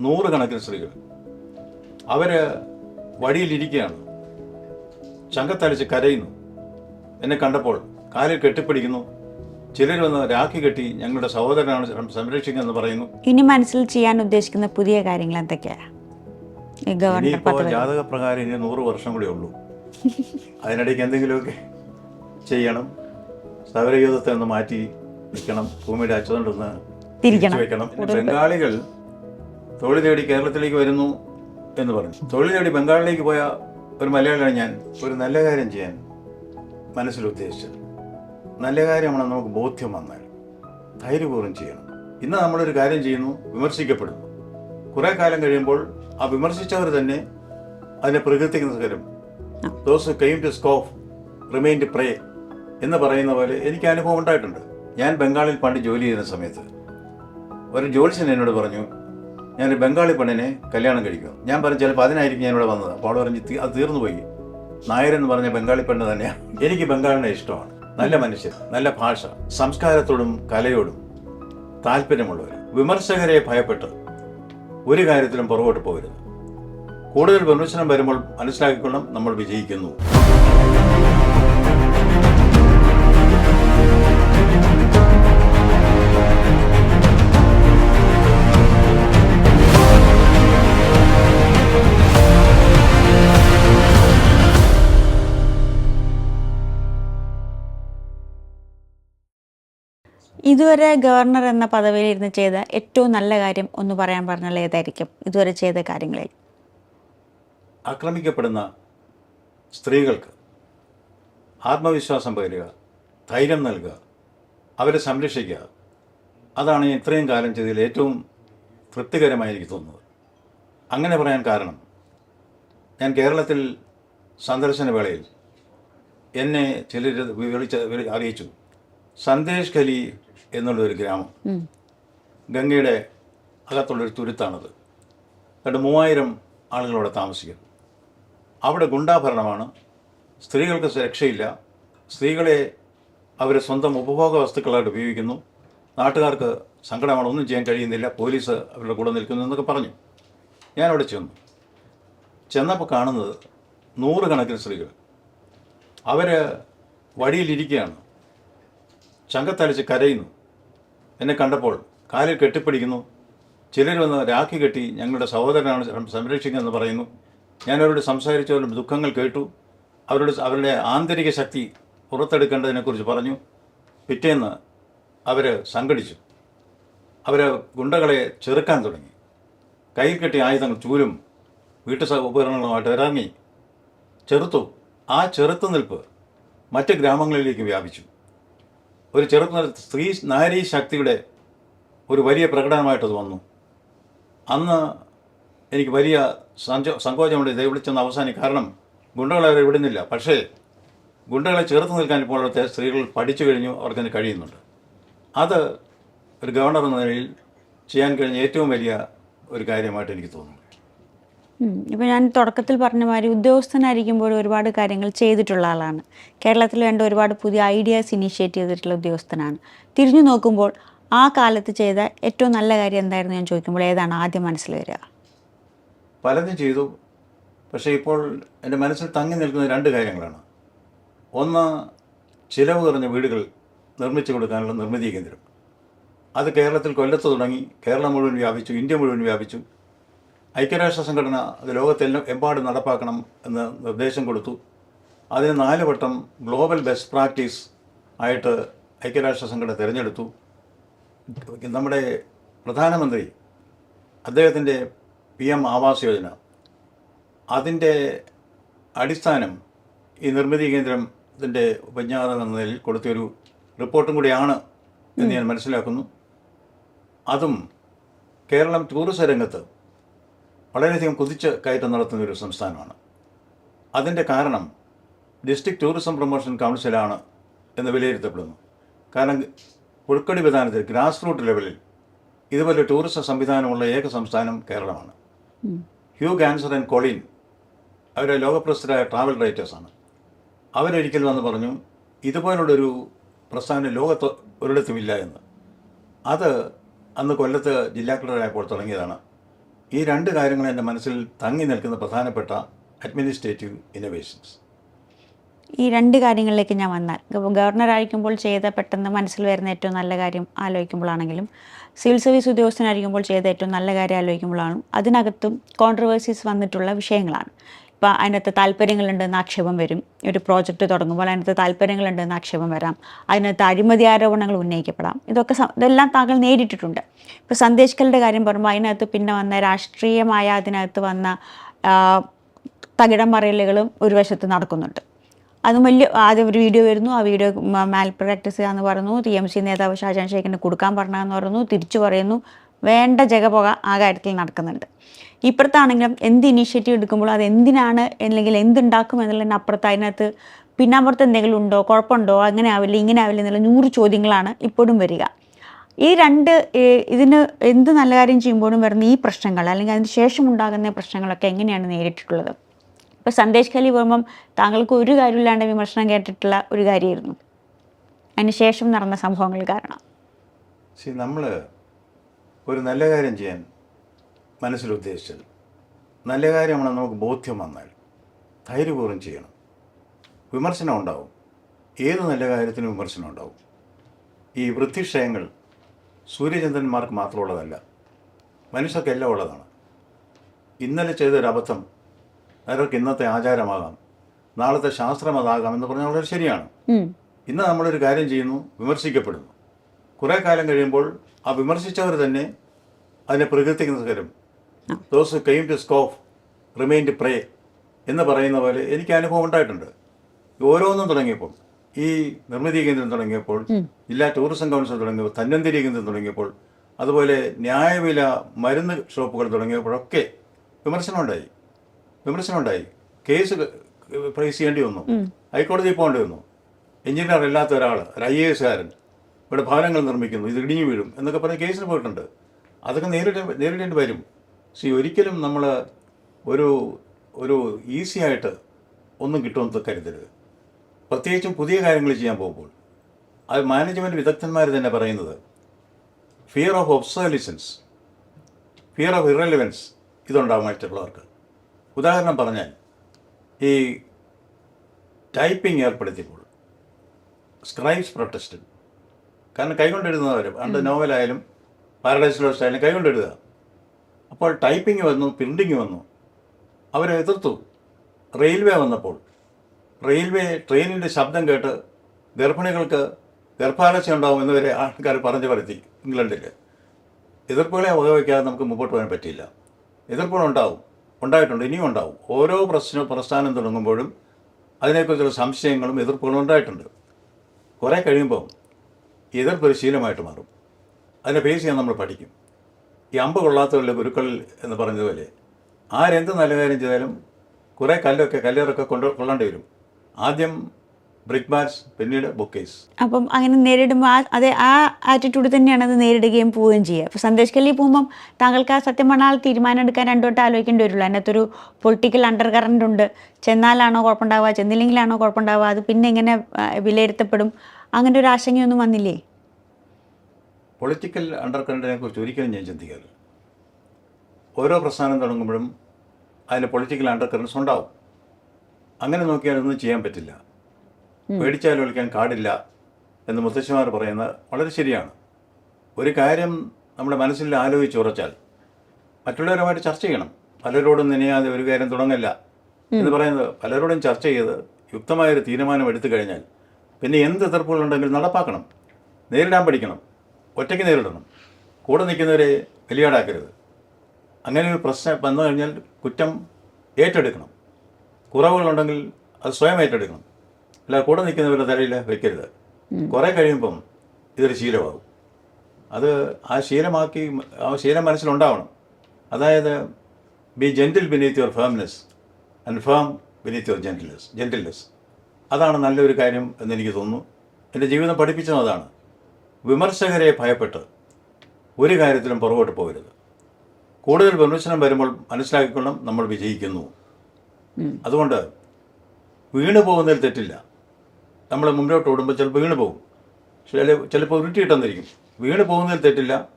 നൂറുകണക്കിന് സ്ത്രീകൾ. അവർ വഴിയിലിരിക്കുകയാണ്. ചങ്കത്തലിച്ച് കരയുന്നു. എന്നെ കണ്ടപ്പോൾ കാലിൽ കെട്ടിപ്പിടിക്കുന്നു. ചിലർ വന്ന് രാഖി കെട്ടി ഞങ്ങളുടെ സഹോദരനാണ് സംരക്ഷിക്കുന്നതെന്ന് പറയുന്നു. ഇനി മനസ്സിൽ ചെയ്യാൻ ഉദ്ദേശിക്കുന്ന പുതിയ കാര്യങ്ങൾ എന്തൊക്കെയാണ് ഇനിയിപ്പോൾ ജാതക പ്രകാരം ഇനി നൂറ് വർഷം കൂടെ ഉള്ളൂ. അതിനിടയ്ക്ക് എന്തെങ്കിലുമൊക്കെ ചെയ്യണം. സൗരയൂഥത്തെ ഒന്ന് മാറ്റി വെക്കണം. ഭൂമിയുടെ അച്ചുതണ്ടൊന്ന് തിരിച്ചു വെക്കണം. ബംഗാളികൾ തൊഴിൽ തേടി കേരളത്തിലേക്ക് വരുന്നു എന്ന് പറഞ്ഞു. തൊഴിൽ തേടി ബംഗാളിലേക്ക് പോയ ഒരു മലയാളിയാണ് ഞാൻ. ഒരു നല്ല കാര്യം ചെയ്യാൻ മനസ്സിൽ ഉദ്ദേശിച്ചത്. നല്ല കാര്യമാണ് നമുക്ക് ബോധ്യം വന്നാൽ. ധൈര്യപൂർവം ചെയ്യണം. ഇന്ന് നമ്മളൊരു കാര്യം ചെയ്യുന്നു വിമർശിക്കപ്പെടുന്നു. കുറെ കാലം കഴിയുമ്പോൾ ആ വിമർശിച്ചവർ തന്നെ അതിനെ പ്രകീർത്തിക്കുന്ന കാര്യം those came to scoff remain to pray എന്ന് പറയുന്ന പോലെ എനിക്ക് അനുഭവം ഉണ്ടായിട്ടുണ്ട്. ഞാൻ ബംഗാളിൽ പണ്ട് ജോലി ചെയ്യുന്ന സമയത്ത് ഒരു ജോലിസൻ എന്നോട് പറഞ്ഞു ഞാൻ ഒരു ബംഗാളി പെണ്ണിനെ കല്യാണം കഴിക്കും. ഞാൻ പറഞ്ഞു ചിലപ്പോൾ അതിനായിരിക്കും ഞാൻ ഇവിടെ വന്നത്. അപ്പോൾ അവൾ പറഞ്ഞ് അത് തീർന്നു പോയി. നായർ എന്ന് പറഞ്ഞ ബംഗാളി പെണ്ണ് തന്നെയാണ് എനിക്ക് ബംഗാളിനെ ഇഷ്ടമാണ്. നല്ല മനുഷ്യർ നല്ല ഭാഷ സംസ്കാരത്തോടും കലയോടും താല്പര്യമുള്ളവർ വിമർശകരെ ഭയപ്പെട്ട് ഒരു കാര്യത്തിലും പുറകോട്ട് പോകരുത്. കൂടുതൽ വിമർശനം വരുമ്പോൾ മനസ്സിലാക്കിക്കൊള്ളും നമ്മൾ വിജയിക്കുന്നു. ഇതുവരെ ഗവർണർ എന്ന പദവിയിൽ ഇരുന്ന് ചെയ്ത ഏറ്റവും നല്ല കാര്യം ഒന്ന് പറയാൻ പറഞ്ഞാൽ ഏതായിരിക്കും? ഇതുവരെ ചെയ്ത കാര്യങ്ങളിൽ. ആക്രമിക്കപ്പെടുന്ന സ്ത്രീകൾക്ക് ആത്മവിശ്വാസം പകരുക ധൈര്യം നൽകുക അവരെ സംരക്ഷിക്കുക അതാണ് ഇത്രയും കാലം ചെയ്തതിൽ ഏറ്റവും തൃപ്തികരമായി എനിക്ക് തോന്നുന്നത്. അങ്ങനെ പറയാൻ കാരണം ഞാൻ കേരളത്തിൽ സന്ദർശന വേളയിൽ എന്നെ ചിലർ വിളിച്ച് വിളി- അറിയിച്ചു. സന്ദേശ് ഖലി എന്നുള്ളൊരു ഗ്രാമം. ഗംഗയുടെ അകത്തുള്ളൊരു തുരുത്താണത്. രണ്ട് മൂവായിരം ആളുകളവിടെ താമസിക്കുന്നു. അവിടെ ഗുണ്ടാഭരണമാണ്. സ്ത്രീകൾക്ക് സുരക്ഷയില്ല. സ്ത്രീകളെ അവരെ സ്വന്തം ഉപഭോഗ വസ്തുക്കളായിട്ട് ഉപയോഗിക്കുന്നു. നാട്ടുകാർക്ക് സങ്കടമാണ് ഒന്നും ചെയ്യാൻ കഴിയുന്നില്ല. പോലീസ് അവരുടെ കൂടെ നിൽക്കുന്നു എന്നൊക്കെ പറഞ്ഞു. ഞാനവിടെ ചെന്നു. ചെന്നപ്പോൾ കാണുന്നത് നൂറുകണക്കിന് സ്ത്രീകൾ അവർ വഴിയിലിരിക്കുകയാണ് ചങ്കത്തലിച്ച് കരയുന്നു. എന്നെ കണ്ടപ്പോൾ കാലിൽ കെട്ടിപ്പിടിക്കുന്നു. ചിലർ വന്ന് രാഖി കെട്ടി ഞങ്ങളുടെ സഹോദരനാണ് സംരക്ഷിക്കുന്നതെന്ന് പറയുന്നു. ഞാൻ അവരോട് സംസാരിച്ചവരുടെ ദുഃഖങ്ങൾ കേട്ടു. അവരുടെ അവരുടെ ആന്തരിക ശക്തി പുറത്തെടുക്കേണ്ടതിനെക്കുറിച്ച് പറഞ്ഞു. പിറ്റേന്ന് അവർ സംഘടിച്ചു. അവർ ഗുണ്ടകളെ ചെറുക്കാൻ തുടങ്ങി. കയ്യിൽ കെട്ടിയ ആയുധങ്ങൾ ചൂലും വീട്ടു ഉപകരണങ്ങളുമായിട്ട് ഇറങ്ങി. ചെറുത്തു ആ ചെറുത്തുനിൽപ്പ് മറ്റ് ഗ്രാമങ്ങളിലേക്ക് വ്യാപിച്ചു. ഒരു ചെറുപ്പ സ്ത്രീ നാരീ ശക്തിയുടെ ഒരു വലിയ പ്രകടനമായിട്ടത് വന്നു. അന്ന് എനിക്ക് വലിയ സഞ്ചോ സങ്കോചമുണ്ട് ഇതേ വിളിച്ചെന്ന് അവസാനി കാരണം ഗുണ്ടകളെ അവരെ വിടുന്നില്ല. പക്ഷേ ഗുണ്ടകളെ ചേർത്ത് നിൽക്കാൻ ഇപ്പോൾ അവിടുത്തെ സ്ത്രീകൾ പഠിച്ചു കഴിഞ്ഞു അവർക്കതിന് കഴിയുന്നുണ്ട്. അത് ഒരു ഗവർണർ എന്ന നിലയിൽ ചെയ്യാൻ കഴിഞ്ഞ ഏറ്റവും വലിയ ഒരു കാര്യമായിട്ട് എനിക്ക് തോന്നുന്നു. ഉം. ഇപ്പൊ ഞാൻ തുടക്കത്തിൽ പറഞ്ഞ മാതിരി ഉദ്യോഗസ്ഥനായിരിക്കുമ്പോൾ ഒരുപാട് കാര്യങ്ങൾ ചെയ്തിട്ടുള്ള ആളാണ്. കേരളത്തിൽ വേണ്ട ഒരുപാട് പുതിയ ഐഡിയാസ് ഇനീഷ്യേറ്റ് ചെയ്തിട്ടുള്ള ഉദ്യോഗസ്ഥനാണ്. തിരിഞ്ഞു നോക്കുമ്പോൾ ആ കാലത്ത് ചെയ്ത ഏറ്റവും നല്ല കാര്യം എന്തായിരുന്നു ഞാൻ ചോദിക്കുമ്പോൾ ഏതാണ് ആദ്യം മനസ്സിൽ വരിക? പലതും ചെയ്തു. പക്ഷേ ഇപ്പോൾ എന്റെ മനസ്സിൽ തങ്ങി നിൽക്കുന്ന രണ്ട് കാര്യങ്ങളാണ്. ഒന്ന് ചിലവ് കുറഞ്ഞ വീടുകൾ നിർമ്മിച്ചു കൊടുക്കാനുള്ള നിർമ്മിതി കേന്ദ്രം. അത് കേരളത്തിൽ കൊല്ലത്ത് തുടങ്ങി കേരളം മുഴുവൻ വ്യാപിച്ചു ഇന്ത്യ മുഴുവൻ വ്യാപിച്ചു. ഐക്യരാഷ്ട്ര സംഘടന അത് ലോകത്തെല്ലാം എമ്പാടും നടപ്പാക്കണം എന്ന് നിർദ്ദേശം കൊടുത്തു. അതിന് നാല് വട്ടം ഗ്ലോബൽ ബെസ്റ്റ് പ്രാക്ടീസ് ആയിട്ട് ഐക്യരാഷ്ട്ര സംഘടന തിരഞ്ഞെടുത്തു. നമ്മുടെ പ്രധാനമന്ത്രി അദ്ദേഹത്തിന്റെ പി എം ആവാസ് യോജന അതിന്റെ അടിസ്ഥാനം ഈ നിർമ്മിതി കേന്ദ്രം ഇതിന്റെ ഉപജ്ഞാത എന്ന നിലയിൽ കൊടുത്തൊരു റിപ്പോർട്ടും കൂടിയാണ് എന്ന് ഞാൻ മനസ്സിലാക്കുന്നു. അതും കേരളം ടൂറിസം രംഗത്ത് വളരെയധികം കുതിച്ച് കയറ്റം നടത്തുന്ന ഒരു സംസ്ഥാനമാണ്. അതിന്റെ കാരണം ഡിസ്ട്രിക്ട് ടൂറിസം പ്രൊമോഷൻ കൗൺസിലാണ് എന്ന് വിലയിരുത്തപ്പെടുന്നു. കാരണം പുഴുക്കടി വിധാനത്തിൽ ഗ്രാസ് റൂട്ട് ലെവലിൽ ഇതുപോലെ ടൂറിസം സംവിധാനമുള്ള ഏക സംസ്ഥാനം കേരളമാണ്. ഹ്യൂ ഗാൻസർ ആൻഡ് കൊളീൻ അവരെ ലോകപ്രസിദ്ധരായ ട്രാവൽ റൈറ്റേഴ്സാണ് അവരൊരിക്കൽ വന്ന് പറഞ്ഞു ഇതുപോലുള്ളൊരു പ്രസ്ഥാനം ലോകത്ത് ഒരിടത്തുമില്ല എന്ന്. അത് അന്ന് കൊല്ലത്ത് ജില്ലാ കളക്ടറായപ്പോൾ തുടങ്ങിയതാണ്. ഈ രണ്ട് കാര്യങ്ങൾ എന്റെ മനസ്സിൽ തങ്ങി നിൽക്കുന്ന പ്രധാനപ്പെട്ട അഡ്മിനിസ്ട്രേറ്റീവ് ഇന്നോവേഷൻസ് ഈ രണ്ട് കാര്യങ്ങളിലേക്ക് ഞാൻ വന്നാൽ ഗവ- ഗവർണർ ആയിരിക്കുമ്പോൾ ചെയ്ത പെട്ടെന്ന് മനസ്സിൽ വരുന്ന ഏറ്റവും നല്ല കാര്യം ആലോചിക്കുമ്പോഴാണെങ്കിലും സിവിൽ സർവീസ് ഉദ്യോഗസ്ഥനായിരിക്കുമ്പോൾ ചെയ്ത ഏറ്റവും നല്ല കാര്യം ആലോചിക്കുമ്പോഴാണ് അതിനകത്തും കോൺട്രവേഴ്സീസ് വന്നിട്ടുള്ള വിഷയങ്ങളാണ്. ഇപ്പോൾ അതിനകത്ത് താല്പര്യങ്ങളുണ്ടെന്ന് ആക്ഷേപം വരും. ഒരു പ്രോജക്റ്റ് തുടങ്ങുമ്പോൾ അതിനകത്ത് താല്പര്യങ്ങളുണ്ടെന്ന് ആക്ഷേപം വരാം. അതിനകത്ത് അഴിമതി ആരോപണങ്ങൾ ഉന്നയിക്കപ്പെടാം. ഇതൊക്കെ ഇതെല്ലാം താങ്കൾ നേരിട്ടിട്ടുണ്ട്. ഇപ്പോൾ സന്ദേശ് കലിന്റെ കാര്യം പറയുമ്പോൾ അതിനകത്ത് പിന്നെ വന്ന രാഷ്ട്രീയമായ അതിനകത്ത് വന്ന തകിടം മറിയലുകളും ഒരു വശത്ത് നടക്കുന്നുണ്ട്. അതും വലിയ ആദ്യം ഒരു വീഡിയോ വരുന്നു. ആ വീഡിയോ മാൽ പ്രാക്ടീസ് ചെയ്യാന്ന് പറഞ്ഞു ടി എം സി നേതാവ് ഷാജാൻ ഷേഖിന് കൊടുക്കാൻ പറഞ്ഞതെന്ന് പറയുന്നു. തിരിച്ചു പറയുന്നു. വേണ്ട ജഗപുക ആ കാര്യത്തിൽ നടക്കുന്നുണ്ട്. ഇപ്പുറത്താണെങ്കിലും എന്ത് ഇനീഷ്യേറ്റീവ് എടുക്കുമ്പോൾ അത് എന്തിനാണ് അല്ലെങ്കിൽ എന്തുണ്ടാക്കും എന്നുള്ളതിന് അപ്പുറത്ത് അതിനകത്ത് പിന്നാമ്പുറത്ത് എന്തെങ്കിലും ഉണ്ടോ? കുഴപ്പമുണ്ടോ? അങ്ങനെ ആവില്ല? ഇങ്ങനെ ആവില്ല? എന്നുള്ള നൂറ് ചോദ്യങ്ങളാണ് ഇപ്പോഴും വരിക. ഈ രണ്ട് ഇതിന് എന്ത് നല്ല കാര്യം ചെയ്യുമ്പോഴും വരുന്ന ഈ പ്രശ്നങ്ങൾ അല്ലെങ്കിൽ അതിന് ശേഷം ഉണ്ടാകുന്ന പ്രശ്നങ്ങളൊക്കെ എങ്ങനെയാണ് നേരിട്ടിട്ടുള്ളത്? ഇപ്പോൾ സന്ദേശ് ഖലി പോകുമ്പം താങ്കൾക്ക് ഒരു കാര്യമില്ലാണ്ട് വിമർശനം കേട്ടിട്ടുള്ള ഒരു കാര്യമായിരുന്നു. അതിന് ശേഷം നടന്ന സംഭവങ്ങൾ കാരണം. നമ്മൾ ഒരു നല്ല കാര്യം ചെയ്യാൻ മനസ്സിൽ ഉദ്ദേശിച്ചത് നല്ല കാര്യമാണെന്ന് നമുക്ക് ബോധ്യം വന്നാൽ ധൈര്യപൂർവം ചെയ്യണം. വിമർശനം ഉണ്ടാവും. ഏത് നല്ല കാര്യത്തിനും വിമർശനം ഉണ്ടാവും. ഈ വൃത്തിക്ഷയങ്ങൾ സൂര്യചന്ദ്രന്മാർക്ക് മാത്രമുള്ളതല്ല മനുഷ്യർക്കെല്ലാം ഉള്ളതാണ്. ഇന്നലെ ചെയ്തൊരു അബദ്ധം അവർക്ക് ഇന്നത്തെ ആചാരമാകാം നാളത്തെ ശാസ്ത്രം അതാകാം എന്ന് പറഞ്ഞാൽ വളരെ ശരിയാണ്. ഇന്ന് നമ്മളൊരു കാര്യം ചെയ്യുന്നു വിമർശിക്കപ്പെടുന്നു. കുറേ കാലം കഴിയുമ്പോൾ ആ വിമർശിച്ചവർ തന്നെ അതിനെ പ്രകീർത്തിക്കുന്ന തരം those came to scoff remain to pray എന്ന് പറയുന്ന പോലെ എനിക്ക് അനുഭവം ഉണ്ടായിട്ടുണ്ട്. ഓരോന്നും തുടങ്ങിയപ്പോൾ ഈ നിർമ്മിതി കേന്ദ്രം തുടങ്ങിയപ്പോൾ ജില്ലാ ടൂറിസം കൗൺസിൽ തുടങ്ങിയപ്പോൾ തന്നന്തിരി കേന്ദ്രം തുടങ്ങിയപ്പോൾ അതുപോലെ ന്യായവില മരുന്ന് ഷോപ്പുകൾ തുടങ്ങിയപ്പോഴൊക്കെ വിമർശനമുണ്ടായി. വിമർശനമുണ്ടായി. കേസ് പ്രൈസ് ചെയ്യേണ്ടി വന്നു. ഹൈക്കോടതിയിൽ പോകേണ്ടി വന്നു. എഞ്ചിനീയർ അല്ലാത്ത ഒരാൾ ഒരു ഐ എ എസ്കാരൻ ഇവിടെ ഭവനങ്ങൾ നിർമ്മിക്കുന്നു ഇത് ഇടിഞ്ഞു വീഴും എന്നൊക്കെ പറഞ്ഞ് കേസിന് പോയിട്ടുണ്ട്. അതൊക്കെ നേരിട്ട് നേരിടേണ്ടി വരും. സി ഒരിക്കലും നമ്മൾ ഒരു ഒരു ഈസി ആയിട്ട് ഒന്നും കിട്ടുമെന്ന് കരുതരുത്. പ്രത്യേകിച്ചും പുതിയ കാര്യങ്ങൾ ചെയ്യാൻ പോകുമ്പോൾ. അത് മാനേജ്മെന്റ് വിദഗ്ധന്മാർ തന്നെ പറയുന്നത് fear of obsolescence fear of irrelevance ഇതുണ്ടാകും മറ്റുള്ളവർക്ക്. ഉദാഹരണം പറഞ്ഞാൽ ഈ ടൈപ്പിംഗ് ഏർപ്പെടുത്തിയപ്പോൾ സ്ക്രൈബ്സ് പ്രൊട്ടസ്റ്റ് കാരണം കൈകൊണ്ടെഴുതുന്നവർ പണ്ട് നോവലായാലും പാരഡൈസ് ലോസ്റ്റ് ആയാലും കൈകൊണ്ട് എഴുതുക അപ്പോൾ ടൈപ്പിംഗ് വന്നു പ്രിന്റിങ് വന്നു. അവരെ എതിർത്തു. റെയിൽവേ വന്നപ്പോൾ റെയിൽവേ ട്രെയിനിന്റെ ശബ്ദം കേട്ട് ഗർഭിണികൾക്ക് ഗർഭാലസ്യം ഉണ്ടാവും എന്നിവരെ ആൾക്കാർ പറഞ്ഞു വരുത്തി ഇംഗ്ലണ്ടിൽ എതിർപ്പുകളെ വകവയ്ക്കാതെ നമുക്ക് മുമ്പോട്ട് പോകാൻ പറ്റില്ല എതിർപ്പുകൾ ഉണ്ടാവും ഉണ്ടായിട്ടുണ്ട് ഇനിയും ഉണ്ടാവും. ഓരോ പ്രശ്നവും പ്രസ്ഥാനം തുടങ്ങുമ്പോഴും അതിനെക്കുറിച്ചുള്ള സംശയങ്ങളും എതിർപ്പുകളും ഉണ്ടായിട്ടുണ്ട്. കുറേ കഴിയുമ്പോൾ എതിർപ്പ് ഒരു ശീലമായിട്ട് മാറും. അതിനെ ഫേസ് ചെയ്യാൻ നമ്മൾ പഠിക്കും. ഈ അമ്പ് കൊള്ളാത്തവരുടെ ഗുരുക്കൾ എന്ന് പറഞ്ഞതുപോലെ ആരെന്ത് നല്ല കാര്യം ചെയ്താലും കുറേ കല്ലൊക്കെ കല്ലേറൊക്കെ കൊണ്ട് കൊള്ളേണ്ടി വരും. ആദ്യം ബ്രിക് ബാറ്റ്സ് പിന്നീട് ബുക്കേസ്. അപ്പം അങ്ങനെ നേരിടുമ്പോൾ അതെ ആ ആറ്റിറ്റ്യൂഡ് തന്നെയാണ് അത് നേരിടുകയും പോവുകയും ചെയ്യുക. അപ്പോൾ സന്ദേശ് കല്ലി പോകുമ്പം താങ്കൾക്ക് ആ സത്യം പറഞ്ഞാൽ തീരുമാനം എടുക്കാൻ രണ്ടോട്ട് ആലോചിക്കേണ്ടി വരുള്ളൂ. അതിനകത്തൊരു പൊളിറ്റിക്കൽ അണ്ടർ കറണ്ട് ഉണ്ട്. ചെന്നാലാണോ കുഴപ്പമുണ്ടാവുക ചെന്നില്ലെങ്കിലാണോ കുഴപ്പമുണ്ടാവുക അത് പിന്നെ എങ്ങനെ വിലയിരുത്തപ്പെടും? അങ്ങനെ ഒരു ആശങ്കയൊന്നും വന്നില്ലേ? പൊളിറ്റിക്കൽ അണ്ടർ കറണ്ടിനെ കുറിച്ച് ഒരിക്കലും ഞാൻ ചിന്തിക്കാറില്ല ഓരോ പ്രസ്ഥാനം തുടങ്ങുമ്പോഴും അതിന് പൊളിറ്റിക്കൽ അണ്ടർ കറൻസ് ഉണ്ടാവും. അങ്ങനെ നോക്കിയാൽ ഒന്നും ചെയ്യാൻ പറ്റില്ല. പേടിച്ചാൽ ഒളിക്കാൻ കാടില്ല എന്ന് മുത്തശ്ശിമാർ പറയുന്നത് വളരെ ശരിയാണ്. ഒരു കാര്യം നമ്മുടെ മനസ്സിൽ ആലോചിച്ച് ഉറച്ചാൽ മറ്റുള്ളവരുമായിട്ട് ചർച്ച ചെയ്യണം. പലരോടും നനയാതെ ഒരു കാര്യം തുടങ്ങല്ല എന്ന് പറയുന്നത് പലരോടും ചർച്ച ചെയ്ത് യുക്തമായൊരു തീരുമാനം എടുത്തു കഴിഞ്ഞാൽ പിന്നെ എന്ത് എതിർപ്പുകളുണ്ടെങ്കിലും നടപ്പാക്കണം. നേരിടാൻ പഠിക്കണം. ഒറ്റയ്ക്ക് നേരിടണം. കൂടെ നിൽക്കുന്നവരെ വലിയാടാക്കരുത് അങ്ങനെ ഒരു പ്രശ്നം വന്നു കഴിഞ്ഞാൽ കുറ്റം ഏറ്റെടുക്കണം. കുറവുകളുണ്ടെങ്കിൽ അത് സ്വയം ഏറ്റെടുക്കണം. അല്ല കൂടെ നിൽക്കുന്നവരുടെ തലയിൽ വെക്കരുത്. കുറേ കഴിയുമ്പം ഇതൊരു ശീലമാകും. അത് ആ ശീലമാക്കി ആ ശീലം മനസ്സിലുണ്ടാവണം. അതായത് be gentle beneath your firmness and firm beneath your gentleness gentleness അതാണ് നല്ലൊരു കാര്യം എന്ന് എനിക്ക് തോന്നുന്നു. എന്റെ ജീവിതം പഠിപ്പിച്ചതും അതാണ്. വിമർശകരെ ഭയപ്പെട്ട് ഒരു കാര്യത്തിലും പുറകോട്ട് പോകരുത്. കൂടുതൽ വിമർശനം വരുമ്പോൾ മനസ്സിലാക്കിക്കൊള്ളും നമ്മൾ വിജയിക്കുന്നു. അതുകൊണ്ട് വീണ് പോകുന്നതിൽ തെറ്റില്ല. നമ്മൾ മുന്നോട്ട് ഓടുമ്പോൾ ചിലപ്പോൾ വീണ് പോകും. ചില ചിലപ്പോൾ ഉരുട്ടിയിട്ടെന്നിരിക്കും. വീണ് പോകുന്നതിൽ തെറ്റില്ല.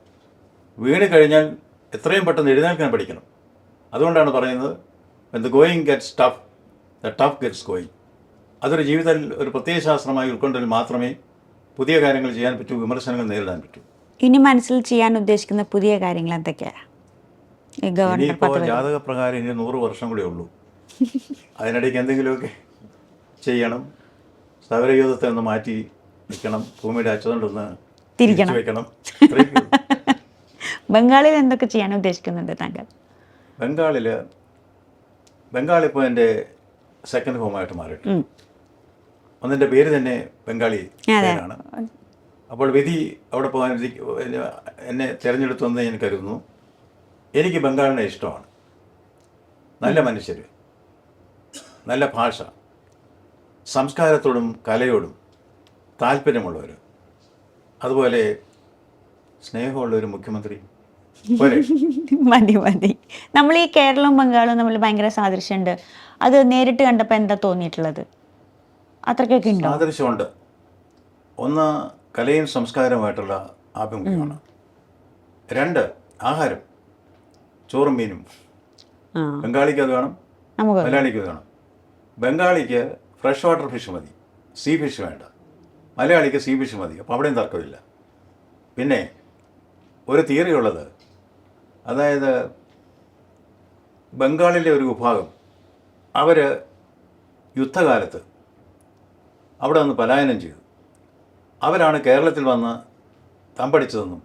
വീണ് കഴിഞ്ഞാൽ എത്രയും പെട്ടെന്ന് എഴുന്നേൽക്കാൻ പഠിക്കണം. അതുകൊണ്ടാണ് പറയുന്നത് when the going gets tough the tough gets going അതൊരു ജീവിതത്തിൽ ഒരു പ്രത്യയശാസ്ത്രമായി ഉൾക്കൊണ്ടതിൽ മാത്രമേ പുതിയ കാര്യങ്ങൾ ചെയ്യാൻ പറ്റും വിമർശനങ്ങൾ നേരിടാൻ പറ്റും. ഇനി മനസ്സിൽ ചെയ്യാൻ ഉദ്ദേശിക്കുന്ന പുതിയ കാര്യങ്ങൾ എന്തൊക്കെയാണ് ഇനിയിപ്പോൾ പദവി. ജാതകപ്രകാരം ഇനി നൂറ് വർഷം കൂടെ ഉള്ളൂ. അതിനിടയ്ക്ക് എന്തെങ്കിലുമൊക്കെ ചെയ്യണം. സൗരയൂഥത്തെ ഒന്ന് മാറ്റി നിൽക്കണം. ഭൂമിയുടെ അച്ചതണ്ടൊന്ന് തിരിക്കണം. വെക്കണം. ബംഗാളിൽ എന്തൊക്കെ ചെയ്യാൻ ഉദ്ദേശിക്കുന്നുണ്ട് താങ്കൾ? ബംഗാളിൽ ബംഗാൾ ഇപ്പോൾ എന്റെ സെക്കൻഡ് ഹോമായിട്ട് മാറിയിട്ടുണ്ട്. ഒന്നിന്റെ പേര് തന്നെ ബംഗാളി. പേരാണ്. അപ്പോൾ വിധി അവിടെ പോകാൻ എന്നെ തിരഞ്ഞെടുത്തു എന്ന് ഞാൻ കരുതുന്നു. എനിക്ക് ബംഗാളിനെ ഇഷ്ടമാണ്. നല്ല മനുഷ്യർ നല്ല ഭാഷ. സംസ്കാരത്തോടും കലയോടും താല്പര്യമുള്ളവർ അതുപോലെ സ്നേഹമുള്ള ഒരു മുഖ്യമന്ത്രി മതി മതി. നമ്മൾ ഈ കേരളവും ബംഗാളും നമ്മൾ ഭയങ്കര സാദൃശ്യമുണ്ട് അത് നേരിട്ട് കണ്ടപ്പോൾ എന്താ തോന്നിയിട്ടുള്ളത്? അത്രയ്ക്കൊക്കെ ഉണ്ടോ? സാദൃശ്യമുണ്ട് ഒന്ന് കലയും സംസ്കാരവുമായിട്ടുള്ള ആഭിമുഖ്യമാണ്. രണ്ട് ആഹാരം. ചോറും മീനും. ബംഗാളിക്ക് അത് വേണം മലയാളിക്ക് അത് വേണം. ബംഗാളിക്ക് ഫ്രഷ് വാട്ടർ ഫിഷ് മതി. സീ ഫിഷ് വേണ്ട. മലയാളിക്ക് സീ ഫിഷ് മതി. അപ്പോൾ അവിടെയും തർക്കമില്ല. പിന്നെ ഒരു തിയറി ഉള്ളത്. അതായത് ബംഗാളിലെ ഒരു വിഭാഗം അവർ യുദ്ധകാലത്ത് അവിടെ നിന്ന് പലായനം ചെയ്തു. അവരാണ് കേരളത്തിൽ വന്ന് തമ്പടിച്ചതെന്നും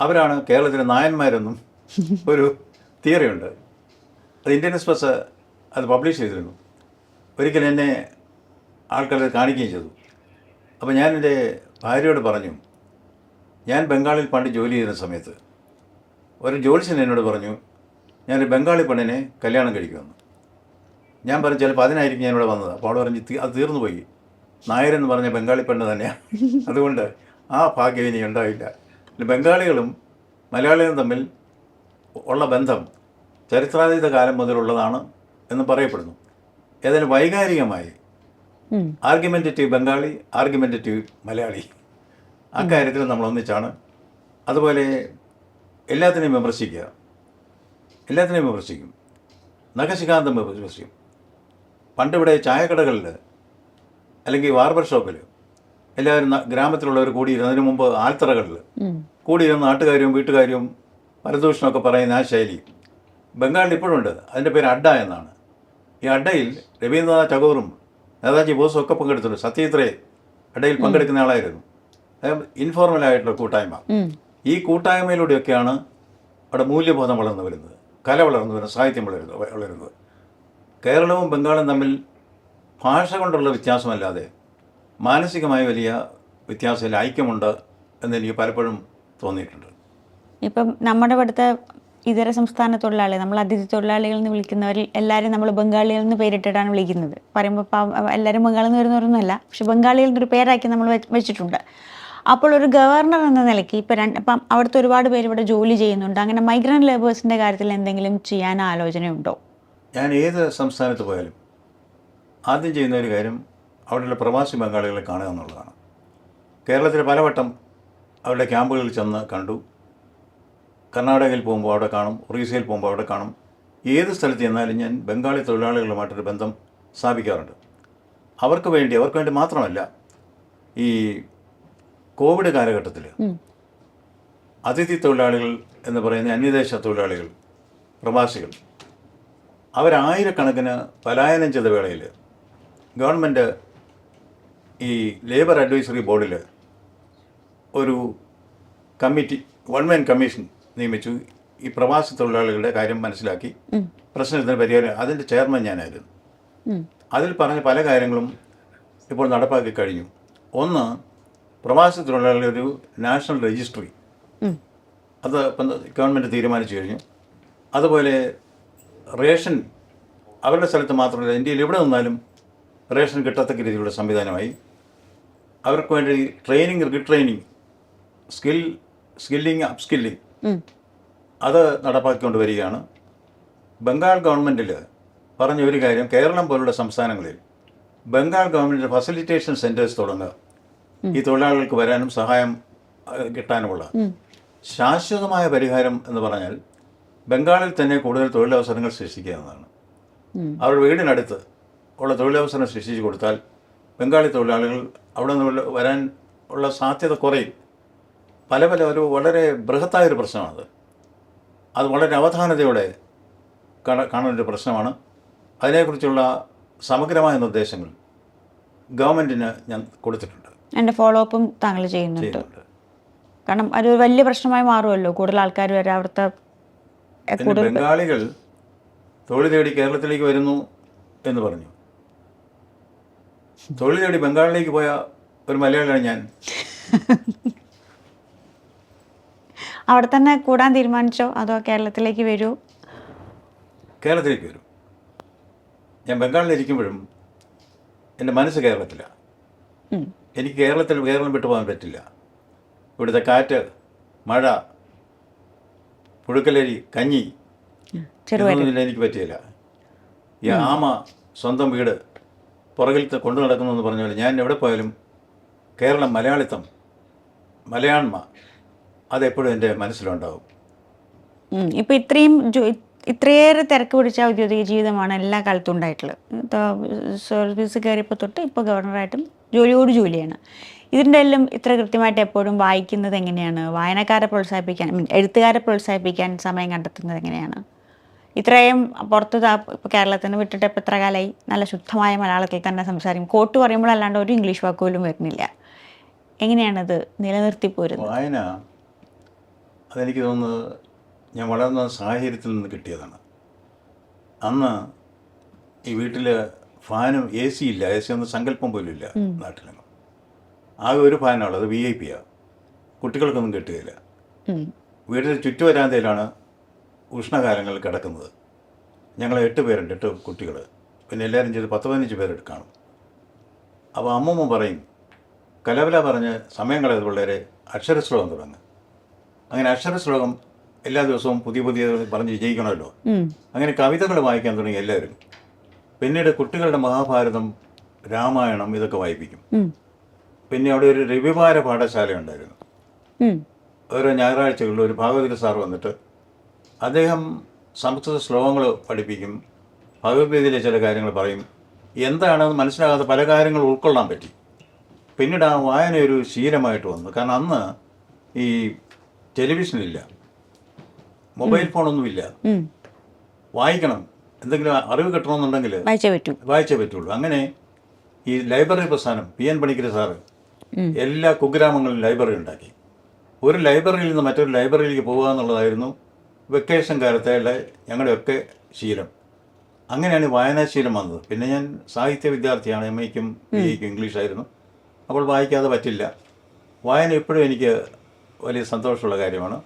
അവരാണ് കേരളത്തിലെ നായന്മാരെന്നും ഒരു തിയറി ഉണ്ട് അത് ഇന്ത്യൻ എക്സ്പ്രസ് അത് പബ്ലിഷ് ചെയ്തിരുന്നു. ഒരിക്കൽ എന്നെ ആൾക്കാരെ കാണിക്കുകയും ചെയ്തു. അപ്പോൾ ഞാൻ എന്റെ ഭാര്യയോട് പറഞ്ഞു ഞാൻ ബംഗാളിൽ പണ്ട് ജോലി ചെയ്യുന്ന സമയത്ത് ഒരു ജോലിസിന് എന്നോട് പറഞ്ഞു ഞാനൊരു ബംഗാളി പെണ്ണിനെ കല്യാണം കഴിക്കുമെന്ന്. ഞാൻ പറഞ്ഞു ചിലപ്പോൾ അതിനായിരിക്കും ഞാനിവിടെ വന്നത്. അപ്പോൾ അവൾ പറഞ്ഞു അത് തീർന്നു പോയി. നായരെന്ന് പറഞ്ഞ ബംഗാളി പെണ്ണ് തന്നെയാണ് അതുകൊണ്ട് ആ ഭാഗ്യം ഇനി ഉണ്ടാവില്ല. ബംഗാളികളും മലയാളികളും തമ്മിൽ ഉള്ള ബന്ധം ചരിത്രാതീത കാലം മുതലുള്ളതാണ് എന്ന് പറയപ്പെടുന്നു. ഏതായാലും വൈകാരികമായി. Argumentative Bengali argumentative Malayali. അക്കാര്യത്തിൽ നമ്മൾ ഒന്നിച്ചാണ്. അതുപോലെ എല്ലാത്തിനെയും വിമർശിക്കുക. എല്ലാത്തിനെയും വിമർശിക്കും. നഖശികാന്തം വിമർശിക്കും. പണ്ടിവിടെ ചായക്കടകളിൽ അല്ലെങ്കിൽ ബാർബർ ഷോപ്പിൽ എല്ലാവരും ഗ്രാമത്തിലുള്ളവർ കൂടിയിരുന്നു അതിനു മുമ്പ് ആൽത്തറകളിൽ കൂടിയിരുന്ന കൂടിയിരുന്ന് വീട്ടുകാരും പരദൂഷണമൊക്കെ പറയുന്ന ആ ശൈലി. ബംഗാളിൽ ഇപ്പോഴുണ്ട് അതിന്റെ പേര് അഡ്ഡ എന്നാണ്. ഈ അഡ്ഡയിൽ രവീന്ദ്രനാഥ് ടാഗോറും നേതാജി ബോസും ഒക്കെ പങ്കെടുത്തിട്ടുണ്ട്. സത്യജിത്രേ അഡയിൽ പങ്കെടുക്കുന്ന ആളായിരുന്നു. ഇൻഫോർമൽ ആയിട്ടുള്ള കൂട്ടായ്മ. ഈ കൂട്ടായ്മയിലൂടെയൊക്കെയാണ് അവിടെ മൂല്യബോധം വളർന്നു വരുന്നത്. കല വളർന്നു വരുന്നത് സാഹിത്യം വളരുന്നത് വളരുന്നത്. കേരളവും ബംഗാളും തമ്മിൽ ഭാഷ കൊണ്ടുള്ള വ്യത്യാസമല്ലാതെ മാനസികമായി വലിയ വ്യത്യാസത്തിൽ ഐക്യമുണ്ട് എന്ന് എനിക്ക് പലപ്പോഴും തോന്നിയിട്ടുണ്ട്. ഇപ്പം നമ്മുടെ ഇവിടുത്തെ ഇതര സംസ്ഥാന തൊഴിലാളി നമ്മൾ അതിഥി തൊഴിലാളികൾ എന്ന് വിളിക്കുന്നവരിൽ എല്ലാവരും നമ്മൾ ബംഗാളികൾ എന്ന് പേരിട്ടിട്ടാണ് വിളിക്കുന്നത്. പറയുമ്പോൾ എല്ലാവരും ബംഗാളിൽ നിന്ന് വരുന്നവരൊന്നുമല്ല പക്ഷെ ബംഗാളികൾ എന്നൊരു പേരാക്കി നമ്മൾ വെച്ചിട്ടുണ്ട്. അപ്പോൾ ഒരു ഗവർണർ എന്ന നിലയ്ക്ക് ഇപ്പം രണ്ട് ഇപ്പം അവിടുത്തെ ഒരുപാട് പേര് ഇവിടെ ജോലി ചെയ്യുന്നുണ്ട്. അങ്ങനെ മൈഗ്രന്റ് ലേബേഴ്സിന്റെ കാര്യത്തിൽ എന്തെങ്കിലും ചെയ്യാൻ ആലോചനയുണ്ടോ? ഞാൻ ഏത് സംസ്ഥാനത്ത് പോയാലും ആദ്യം ചെയ്യുന്ന ഒരു കാര്യം അവിടെയുള്ള പ്രവാസി ബംഗാളികളെ കാണുക എന്നുള്ളതാണ്. കേരളത്തിലെ പലവട്ടം അവരുടെ ക്യാമ്പുകളിൽ ചെന്ന് കണ്ടു. കർണാടകയിൽ പോകുമ്പോൾ അവിടെ കാണും ഒറീസയിൽ പോകുമ്പോൾ അവിടെ കാണും. ഏത് സ്ഥലത്ത് ചെന്നാലും ഞാൻ ബംഗാളി തൊഴിലാളികളുമായിട്ടൊരു ബന്ധം സ്ഥാപിക്കാറുണ്ട്. അവർക്ക് വേണ്ടി അവർക്ക് വേണ്ടി മാത്രമല്ല ഈ കോവിഡ് കാലഘട്ടത്തിൽ. അതിഥി തൊഴിലാളികൾ എന്ന് പറയുന്ന അന്യദേശ തൊഴിലാളികൾ പ്രവാസികൾ അവരായിരക്കണക്കിന് പലായനം ചെയ്ത വേളയിൽ ഗവൺമെന്റ് ഈ ലേബർ അഡ്വൈസറി ബോർഡിൽ ഒരു കമ്മിറ്റി വൺ മാൻ കമ്മീഷൻ നിയമിച്ചു. ഈ പ്രവാസി തൊഴിലാളികളുടെ കാര്യം മനസ്സിലാക്കി. പ്രശ്നത്തിന് പരിഹാരം അതിന്റെ ചെയർമാൻ ഞാനായിരുന്നു. അതിൽ പറഞ്ഞ പല കാര്യങ്ങളും ഇപ്പോൾ നടപ്പാക്കി കഴിഞ്ഞു. ഒന്ന് പ്രവാസി തൊഴിലാളികളുടെ ഒരു നാഷണൽ രജിസ്ട്രി അത് ഗവൺമെന്റ് തീരുമാനിച്ചു കഴിഞ്ഞു. അതുപോലെ റേഷൻ അവരുടെ സ്ഥലത്ത് മാത്രമല്ല ഇന്ത്യയിൽ എവിടെ നിന്നാലും റേഷൻ കിട്ടത്തക്ക രീതിയിലുള്ള സംവിധാനമായി അവർക്ക് വേണ്ടി training retraining skill skilling upskilling. അത് നടപ്പാക്കിക്കൊണ്ട് വരികയാണ്. ബംഗാൾ ഗവൺമെന്റിൽ പറഞ്ഞ ഒരു കാര്യം കേരളം പോലുള്ള സംസ്ഥാനങ്ങളിൽ ബംഗാൾ ഗവൺമെന്റ് ഫെസിലിറ്റേഷൻ സെന്റേഴ്സ് തുടങ്ങുക ഈ തൊഴിലാളികൾക്ക് വരാനും സഹായം കിട്ടാനുമുള്ള. ശാശ്വതമായ പരിഹാരം എന്ന് പറഞ്ഞാൽ ബംഗാളിൽ തന്നെ കൂടുതൽ തൊഴിലവസരങ്ങൾ സൃഷ്ടിക്കുക എന്നതാണ്. അവരുടെ വീടിനടുത്ത് ഉള്ള തൊഴിലവസരം സൃഷ്ടിച്ചു കൊടുത്താൽ ബംഗാളി തൊഴിലാളികൾ അവിടെ നിന്ന് വരാൻ ഉള്ള സാധ്യത കുറയും. പല പല ഒരു വളരെ ബൃഹത്തായൊരു പ്രശ്നമാണത്. അത് വളരെ അവധാനതയോടെ കാണ കാണുന്ന ഒരു പ്രശ്നമാണ്. അതിനെക്കുറിച്ചുള്ള സമഗ്രമായ നിർദ്ദേശങ്ങൾ ഗവൺമെന്റിന് ഞാൻ കൊടുത്തിട്ടുണ്ട്. എന്റെ ഫോളോ അപ്പും താങ്കൾ ചെയ്യുന്നുണ്ട്. കാരണം അതൊരു വലിയ പ്രശ്നമായി മാറുമല്ലോ? കൂടുതൽ ആൾക്കാർ വരെ അവിടുത്തെ ബംഗാളികൾ തൊഴിൽ തേടി കേരളത്തിലേക്ക് വരുന്നു എന്ന് പറഞ്ഞു. തൊഴിൽ തേടി ബംഗാളിലേക്ക് പോയ ഒരു മലയാളിയാണ് ഞാൻ. അവിടെ തന്നെ കൂടാൻ തീരുമാനിച്ചോ? അതോ കേരളത്തിലേക്ക് വരൂ? കേരളത്തിലേക്ക് വരും. ഞാൻ ബംഗാളിലിരിക്കുമ്പോഴും എന്റെ മനസ്സ് കേരളത്തിലാണ് എനിക്ക് കേരളത്തിൽ കേരളം വിട്ടു പോകാൻ പറ്റില്ല. ഇവിടുത്തെ കാറ്റ് മഴ പുഴുക്കലരി കഞ്ഞി എനിക്ക് പറ്റിയില്ല. ഈ ആമ സ്വന്തം വീട് പുറകിൽ കൊണ്ടു നടക്കുന്നു എന്ന് പറഞ്ഞ പോലെ ഞാൻ എവിടെ പോയാലും കേരളം മലയാളിത്തം മലയാണ്മ അതെപ്പോഴും എന്റെ മനസ്സിലുണ്ടാവും. ഇപ്പോൾ ഇപ്പൊ ഇത്രയും ഇത്രയേറെ തിരക്ക് പിടിച്ച ഔദ്യോഗിക ജീവിതമാണ് എല്ലാ കാലത്തും ഉണ്ടായിട്ടുള്ളത്. സർവീസ് കയറിയപ്പോൾ തൊട്ട് ഇപ്പോൾ ഗവർണറായിട്ടും ജോലിയോട് ജോലിയാണ്. ഇതിന്റെ എല്ലാം ഇത്ര കൃത്യമായിട്ട് എപ്പോഴും വായിക്കുന്നത് എങ്ങനെയാണ്? വായനക്കാരെ പ്രോത്സാഹിപ്പിക്കാൻ എഴുത്തുകാരെ പ്രോത്സാഹിപ്പിക്കാൻ സമയം കണ്ടെത്തുന്നത് എങ്ങനെയാണ്? ഇത്രയും പുറത്ത് ഇപ്പോൾ കേരളത്തിന് വിട്ടിട്ട് ഇപ്പോൾ ഇത്ര കാലമായി നല്ല ശുദ്ധമായ മലയാളത്തിൽ തന്നെ സംസാരിക്കും. കോട്ട് പറയുമ്പോൾ അല്ലാണ്ട് ഒരു ഇംഗ്ലീഷ് വാക്ക് പോലും വരുന്നില്ല. എങ്ങനെയാണത് നിലനിർത്തി പോരുന്നത്? വായന അതെനിക്ക് തോന്നുന്നത് ഞാൻ വളർന്ന സാഹചര്യത്തിൽ നിന്ന് കിട്ടിയതാണ്. അന്ന് ഈ വീട്ടിൽ ഫാനും എ സി ഇല്ല. എ സി ഒന്നും സങ്കല്പം പോലും ഇല്ല നാട്ടിലൊന്നും ആകെ ഒരു ഫാനാണുള്ളത് വി ഐ പിയാണ് കുട്ടികൾക്കൊന്നും കിട്ടുകയില്ല. വീട്ടിൽ ചുറ്റുവരാന്തയിലാണ് ഉഷ്ണകാലങ്ങളിൽ കിടക്കുന്നത്. ഞങ്ങൾ എട്ട് പേരുണ്ട് എട്ട് കുട്ടികൾ പിന്നെ എല്ലാവരും ചെയ്ത് പത്ത് പതിനഞ്ച് പേരെടുത്ത് കാണും. അപ്പോൾ അമ്മമ്മ പറയും കലവല പറഞ്ഞ് സമയം കളയത് പിള്ളേരെ അക്ഷരശ്ലോകം തുടങ്ങും. അങ്ങനെ അക്ഷരശ്ലോകം എല്ലാ ദിവസവും പുതിയ പുതിയ പറഞ്ഞ് വിജയിക്കണമല്ലോ അങ്ങനെ കവിതകൾ വായിക്കാൻ തുടങ്ങി എല്ലാവരും. പിന്നീട് കുട്ടികളുടെ മഹാഭാരതം രാമായണം ഇതൊക്കെ വായിപ്പിക്കും. പിന്നെ അവിടെ ഒരു രവിവാര പാഠശാല ഉണ്ടായിരുന്നു. ഓരോ ഞായറാഴ്ചകളിൽ ഒരു ഭാഗവതിക സാർ വന്നിട്ട് അദ്ദേഹം സംസ്കൃത ശ്ലോകങ്ങൾ പഠിപ്പിക്കും ഭഗവത്ഗീതയിലെ ചില കാര്യങ്ങൾ പറയും. എന്താണെന്ന് മനസ്സിലാകാത്ത പല കാര്യങ്ങൾ ഉൾക്കൊള്ളാൻ പറ്റി. പിന്നീട് ആ വായന ഒരു ശീലമായിട്ട് വന്നു. കാരണം അന്ന് ഈ ടെലിവിഷനില്ല മൊബൈൽ ഫോണൊന്നുമില്ല. വായിക്കണം. എന്തെങ്കിലും അറിവ് കിട്ടണമെന്നുണ്ടെങ്കിൽ വായിച്ചേ പറ്റൂ. വായിച്ചേ പറ്റുള്ളൂ. അങ്ങനെ ഈ ലൈബ്രറി പ്രസ്ഥാനം പി എൻ പണിക്കർ സാറ് എല്ലാ കുഗ്രാമങ്ങളിലും ലൈബ്രറി ഉണ്ടാക്കി. ഒരു ലൈബ്രറിയിൽ നിന്ന് മറ്റൊരു ലൈബ്രറിയിലേക്ക് പോകുക എന്നുള്ളതായിരുന്നു വെക്കേഷൻ കാലത്തുള്ള ഞങ്ങളുടെയൊക്കെ ശീലം. അങ്ങനെയാണ് വായനാശീലം വന്നത്. പിന്നെ ഞാൻ സാഹിത്യ വിദ്യാർത്ഥിയാണ്. എം എക്കും ബി എക്കും ഇംഗ്ലീഷായിരുന്നു അപ്പോൾ വായിക്കാതെ പറ്റില്ല. വായന എപ്പോഴും എനിക്ക് വലിയ സന്തോഷമുള്ള കാര്യമാണ്.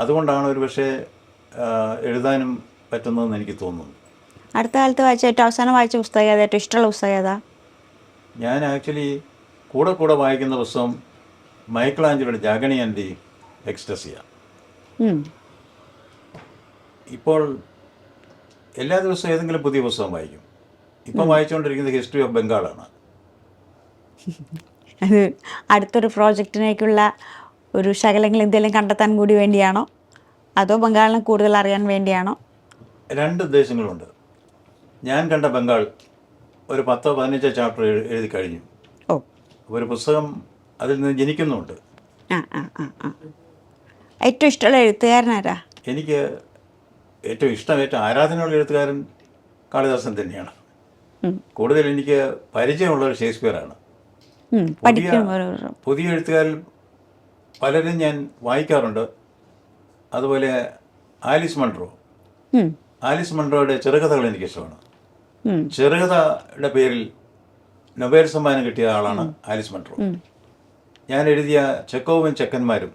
അതുകൊണ്ടാണ് ഒരു പക്ഷേ എഴുതാനും പറ്റുന്നതെന്ന് എനിക്ക് തോന്നുന്നു. അടുത്ത കാലത്ത് വായിച്ച ഏറ്റവും അവസാനം വായിച്ച പുസ്തകം ഏതാ? ഏറ്റവും ഇഷ്ടമുള്ള പുസ്തകം ഏതാ? ഞാൻ ആക്ച്വലി കൂടെ കൂടെ വായിക്കുന്ന പുസ്തകം മൈക്കിൾ ആഞ്ചലോയുടെ ജാഗണി ആൻഡ് ദി. ഇപ്പോൾ എല്ലാ ദിവസവും ഏതെങ്കിലും പുതിയ പുസ്തകം വായിക്കും. ഇപ്പം വായിച്ചുകൊണ്ടിരിക്കുന്നത് ഹിസ്റ്ററി ഓഫ് ബംഗാളാണ് അത് അടുത്തൊരു പ്രോജക്റ്റിനേക്കുള്ള ഒരു ശകലങ്ങൾ എന്തെങ്കിലും കണ്ടെത്താൻ കൂടി വേണ്ടിയാണോ? അതോ ബംഗാളിനെ കൂടുതൽ അറിയാൻ വേണ്ടിയാണോ? രണ്ട് ഉദ്ദേശങ്ങളുണ്ട്. ഞാൻ കണ്ട ബംഗാൾ ഒരു പത്തോ പതിനഞ്ചോ ചാപ്റ്റർ എഴുതി കഴിഞ്ഞു. ഓ. ഒരു പുസ്തകം അതിൽ നിന്ന് ജനിക്കുന്നുണ്ട് ആ ആ ആ ഏറ്റവും ഇഷ്ടമുള്ള എഴുത്തുകാരനാരാ എനിക്ക് ഏറ്റവും ഇഷ്ടം ഏറ്റവും ആരാധനയുള്ള എഴുത്തുകാരൻ കാളിദാസൻ തന്നെയാണ്. കൂടുതൽ എനിക്ക് പരിചയമുള്ള ഒരു ഷേക്സ്പിയറാണ്. പുതിയ പുതിയ എഴുത്തുകാരിൽ പലരും ഞാൻ വായിക്കാറുണ്ട്. അതുപോലെ ആലിസ് മൺട്രോ ആലിസ് മൺട്രോയുടെ ചെറുകഥകൾ എനിക്കിഷ്ടമാണ്. ചെറുകഥയുടെ പേരിൽ നൊബേൽ സമ്മാനം കിട്ടിയ ആളാണ് ആലിസ് മൺട്രോ ഞാൻ എഴുതിയ ചെക്കോവും ചെക്കന്മാരും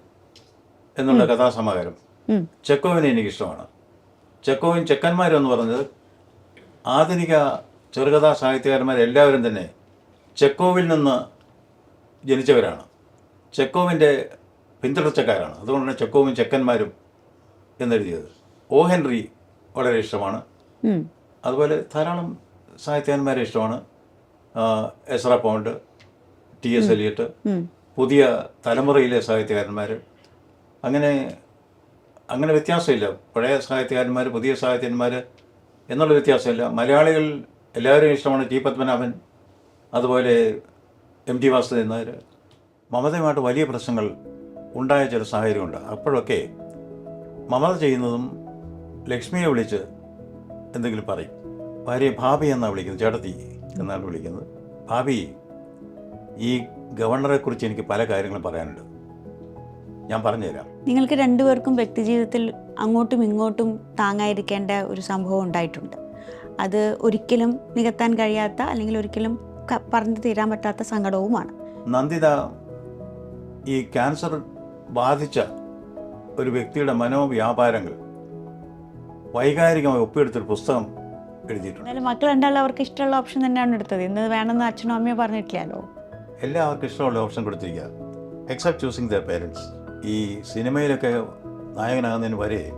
എന്നുള്ള കഥാസമാഹാരം. ചെക്കോവിനെ എനിക്കിഷ്ടമാണ്. ചെക്കോവും ചെക്കന്മാരും എന്ന് പറഞ്ഞത് ആധുനിക ചെറുകഥാ സാഹിത്യകാരന്മാരെല്ലാവരും തന്നെ ചെക്കോവിൽ നിന്ന് ജനിച്ചവരാണ്. ചെക്കോവിന്റെ പിന്തുടർച്ചക്കാരാണ്. അതുകൊണ്ടാണ് ചെക്കോവും ചെക്കന്മാരും എന്നെഴുതിയത്. ഓ ഹെൻറി വളരെ ഇഷ്ടമാണ്. അതുപോലെ ധാരാളം സാഹിത്യകാരന്മാരെ ഇഷ്ടമാണ്. Ezra Pound T S Eliot പുതിയ തലമുറയിലെ സാഹിത്യകാരന്മാർ അങ്ങനെ അങ്ങനെ വ്യത്യാസമില്ല. പഴയ സാഹിത്യകാരന്മാർ പുതിയ സാഹിത്യന്മാർ എന്നുള്ള വ്യത്യാസമില്ല. മലയാളികൾ എല്ലാവരും ഇഷ്ടമാണ് ടി പത്മനാഭൻ അതുപോലെ എം ടി വാസുദേവൻ നായർ. മമതയുമായിട്ട് വലിയ പ്രശ്നങ്ങൾ ഉണ്ടായ ചില സാഹചര്യമുണ്ട്. അപ്പോഴൊക്കെ മമത ചെയ്യുന്നതും ലക്ഷ്മിയെ വിളിച്ച് എന്തെങ്കിലും പറയും. ഭാര്യ ഭാബി എന്നാണ് വിളിക്കുന്നത് ചേട്ടത്തി എന്നാണ് വിളിക്കുന്നത്. ഭാബി ഈ ഗവർണറെക്കുറിച്ച് എനിക്ക് പല കാര്യങ്ങളും പറയാനുണ്ട്. ഞാൻ പറഞ്ഞുതരാം. നിങ്ങൾക്ക് രണ്ടുപേർക്കും വ്യക്തി ജീവിതത്തിൽ അങ്ങോട്ടും ഇങ്ങോട്ടും താങ്ങായിരിക്കേണ്ട ഒരു സംഭവം ഉണ്ടായിട്ടുണ്ട്. അത് ഒരിക്കലും നികത്താൻ കഴിയാത്ത അല്ലെങ്കിൽ ഒരിക്കലും പറഞ്ഞു തീരാൻ പറ്റാത്ത സങ്കടവുമാണ്. നന്ദിത ഈ ക്യാൻസർ ബാധിച്ച ഒരു വ്യക്തിയുടെ മനോവ്യാപാരങ്ങൾ വൈകാരികമായി ഒപ്പിയെടുത്തൊരു പുസ്തകം എഴുതിയിട്ടുണ്ട്. മക്കൾ രണ്ടാളും അവർക്ക് ഇഷ്ടമുള്ള ഓപ്ഷൻ തന്നെയാണ് എടുത്തത്. ഇന്ന് വേണമെന്ന് അച്ഛനും അമ്മയോ പറഞ്ഞിട്ടില്ലല്ലോ എല്ലാവർക്കും ഇഷ്ടമുള്ള ഓപ്ഷൻ കൊടുത്തിരിക്കുക. എക്സെപ്റ്റ് ചൂസിങ് ദ പേരൻസ് ഈ സിനിമയിലൊക്കെ നായകനാകുന്നതിന് വരെ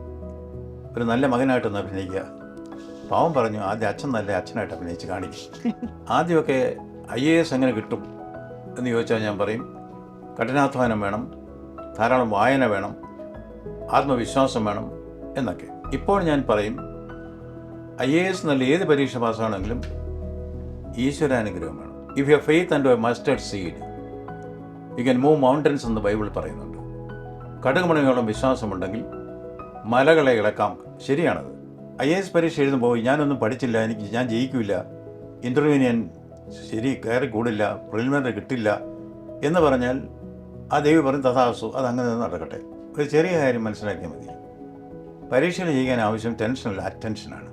ഒരു നല്ല മകനായിട്ടൊന്ന് അഭിനയിക്കുക. പാവം പറഞ്ഞു ആദ്യം അച്ഛൻ നല്ല അച്ഛനായിട്ട് അഭിനയിച്ച് കാണിക്കും. ആദ്യമൊക്കെ ഐ എ എസ് എങ്ങനെ കിട്ടും? എന്ന് ചോദിച്ചാൽ ഞാൻ പറയും കഠിനാധ്വാനം വേണം ധാരാളം വായന വേണം ആത്മവിശ്വാസം വേണം എന്നൊക്കെ. ഇപ്പോൾ ഞാൻ പറയും ഐ എ എസ് നല്ല ഏത് പരീക്ഷ പാസ്സാണെങ്കിലും ഈശ്വരാനുഗ്രഹം വേണം. If you faith and mustard seed you can move mountains എന്ന് ബൈബിൾ പറയുന്നുണ്ട്. കടുകുമണിയോളം വിശ്വാസമുണ്ടെങ്കിൽ മലകളെ ഇളക്കാം. ശരിയാണത്. ഐ എ എസ് പരീക്ഷ എഴുതുമ്പോൾ ഞാനൊന്നും പഠിച്ചില്ല എനിക്ക് ഞാൻ ജയിക്കില്ല ഇന്റർവ്യൂ ഞാൻ ശരി കയറി കൂടില്ല പ്രിലിമിനറി കിട്ടില്ല എന്ന് പറഞ്ഞാൽ ആ ദേവി പറഞ്ഞ് തഥാസു അത് അങ്ങനെ നടക്കട്ടെ. ഒരു ചെറിയ കാര്യം മനസ്സിലാക്കിയാൽ മതി. പരീക്ഷയിൽ ചെയ്യാൻ ആവശ്യം ടെൻഷനല്ല അറ്റൻഷനാണ്.